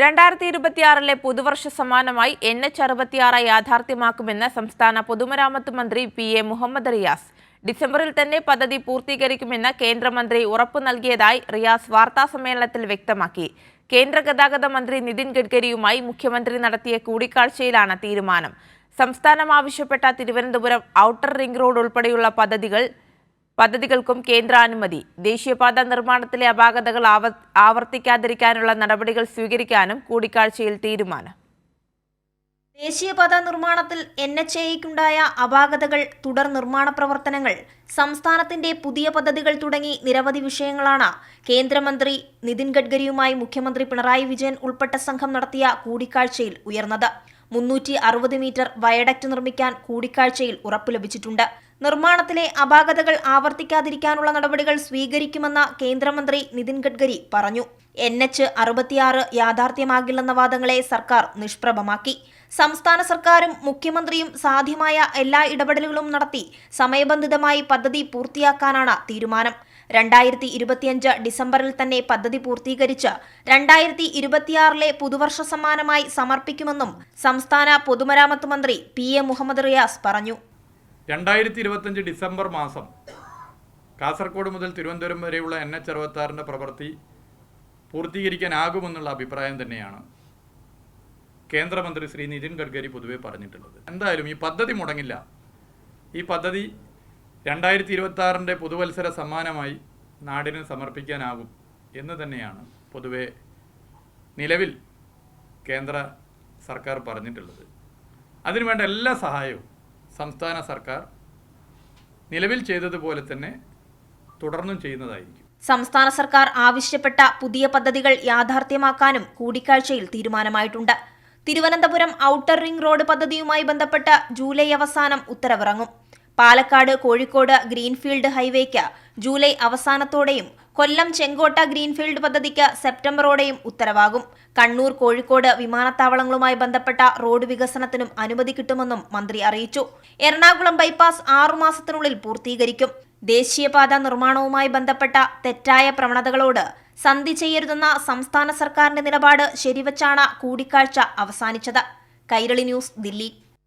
രണ്ടായിരത്തി ഇരുപത്തിയാറിലെ പുതുവർഷ സമ്മാനമായി എൻ എച്ച് അറുപത്തിയാറ് യാഥാർത്ഥ്യമാക്കുമെന്ന് സംസ്ഥാന പൊതുമരാമത്ത് മന്ത്രി പി എ മുഹമ്മദ് റിയാസ്. ഡിസംബറിൽ തന്നെ പദ്ധതി പൂർത്തീകരിക്കുമെന്ന് കേന്ദ്രമന്ത്രി ഉറപ്പു നൽകിയതായി റിയാസ് വാർത്താസമ്മേളനത്തിൽ വ്യക്തമാക്കി. കേന്ദ്ര ഗതാഗത മന്ത്രി നിതിൻ ഗഡ്കരിയുമായി മുഖ്യമന്ത്രി നടത്തിയ കൂടിക്കാഴ്ചയിലാണ് തീരുമാനം. സംസ്ഥാനം ആവശ്യപ്പെട്ട തിരുവനന്തപുരം ഔട്ടർ റിംഗ് റോഡ് ഉൾപ്പെടെയുള്ള പദ്ധതികൾ പദ്ധതികൾക്കും കേന്ദ്രാനുമതി. ദേശീയപാത നിർമ്മാണത്തിലെ അപാകതകൾ ആവ ആവർത്തിക്കാതിരിക്കാനുള്ള നടപടികൾ സ്വീകരിക്കാനും കൂടിക്കാഴ്ചയിൽ തീരുമാനം. ദേശീയപാത നിർമ്മാണത്തിൽ എൻ എച്ച് എയ്ക്കുണ്ടായ അപാകതകൾ തുടർ നിർമ്മാണ പ്രവർത്തനങ്ങൾ സംസ്ഥാനത്തിന്റെ പുതിയ പദ്ധതികൾ തുടങ്ങി നിരവധി വിഷയങ്ങളാണ് കേന്ദ്രമന്ത്രി നിതിൻ ഗഡ്കരിയുമായി മുഖ്യമന്ത്രി പിണറായി വിജയൻ ഉൾപ്പെട്ട സംഘം നടത്തിയ കൂടിക്കാഴ്ചയിൽ ഉയർന്നത്. മുന്നൂറ്റി അറുപത് മീറ്റർ വയഡക്റ്റ് നിർമ്മിക്കാൻ കൂടിക്കാഴ്ചയിൽ ഉറപ്പ് ലഭിച്ചിട്ടുണ്ട്. നിർമ്മാണത്തിലെ അപാകതകൾ ആവർത്തിക്കാതിരിക്കാനുള്ള നടപടികൾ സ്വീകരിക്കുമെന്ന് കേന്ദ്രമന്ത്രി നിതിൻ ഗഡ്കരി പറഞ്ഞു. എൻ എച്ച് അറുപത്തിയാറ് യാഥാർത്ഥ്യമാകില്ലെന്ന വാദങ്ങളെ സർക്കാർ നിഷ്പ്രഭമാക്കി. സംസ്ഥാന സർക്കാരും മുഖ്യമന്ത്രിയും സാധ്യമായ എല്ലാ ഇടപെടലുകളും നടത്തി സമയബന്ധിതമായി പദ്ധതി പൂർത്തിയാക്കാനാണ് തീരുമാനം. രണ്ടായിരത്തി ഇരുപത്തിയഞ്ച് ഡിസംബറിൽ തന്നെ പദ്ധതി പൂർത്തീകരിച്ച് രണ്ടായിരത്തി ഇരുപത്തിയാറിലെ പുതുവർഷ സമ്മാനമായി സമർപ്പിക്കുമെന്നും സംസ്ഥാന പൊതുമരാമത്ത് മന്ത്രി പി എ മുഹമ്മദ് റിയാസ് പറഞ്ഞു. രണ്ടായിരത്തി ഇരുപത്തഞ്ച് ഡിസംബർ മാസം കാസർഗോഡ് മുതൽ തിരുവനന്തപുരം വരെയുള്ള എൻ എച്ച് അറുപത്താറിന്റെ പ്രവൃത്തി പൂർത്തീകരിക്കാനാകുമെന്നുള്ള അഭിപ്രായം തന്നെയാണ് കേന്ദ്രമന്ത്രി ശ്രീ നിതിൻ ഗഡ്കരി പൊതുവെ പറഞ്ഞിട്ടുള്ളത്. എന്തായാലും ഈ പദ്ധതി മുടങ്ങില്ല. ഈ പദ്ധതി രണ്ടായിരത്തി ഇരുപത്തി ആറിന്റെ പുതുവത്സര സമ്മാനമായി നാടിന് സമർപ്പിക്കാനാകും എന്ന് തന്നെയാണ് പൊതുവെ നിലവിൽ കേന്ദ്ര സർക്കാർ പറഞ്ഞിട്ടുള്ളത്. അതിനുവേണ്ട എല്ലാ സഹായവും സംസ്ഥാന സർക്കാർ നിലവിൽ ചെയ്തതുപോലെ തന്നെ തുടർന്നും ചെയ്യുന്നതായിരിക്കും. സംസ്ഥാന സർക്കാർ ആവശ്യപ്പെട്ട പുതിയ പദ്ധതികൾ യാഥാർത്ഥ്യമാക്കാനും കൂടിക്കാഴ്ചയിൽ തീരുമാനമായിട്ടുണ്ട്. തിരുവനന്തപുരം ഔട്ടർ റിംഗ് റോഡ് പദ്ധതിയുമായി ബന്ധപ്പെട്ട് ജൂലൈ അവസാനം ഉത്തരവിറങ്ങും. പാലക്കാട് കോഴിക്കോട് ഗ്രീൻഫീൽഡ് ഹൈവേക്ക് ജൂലൈ അവസാനത്തോടെയും കൊല്ലം ചെങ്കോട്ട ഗ്രീൻഫീൽഡ് പദ്ധതിക്ക് സെപ്റ്റംബറോടെയും ഉത്തരവാകും. കണ്ണൂർ കോഴിക്കോട് വിമാനത്താവളങ്ങളുമായി ബന്ധപ്പെട്ട റോഡ് വികസനത്തിനും അനുമതി കിട്ടുമെന്നും മന്ത്രി അറിയിച്ചു. എറണാകുളം ബൈപ്പാസ് ആറുമാസത്തിനുള്ളിൽ പൂർത്തീകരിക്കും. ദേശീയപാത നിർമ്മാണവുമായി ബന്ധപ്പെട്ട തെറ്റായ പ്രവണതകളോട് സന്ധി ചെയ്യരുതെന്ന സംസ്ഥാന സർക്കാരിന്റെ നിലപാട് ശരിവച്ചാണ് കൂടിക്കാഴ്ച അവസാനിച്ചത്. കൈരളി ന്യൂസ് ദില്ലി.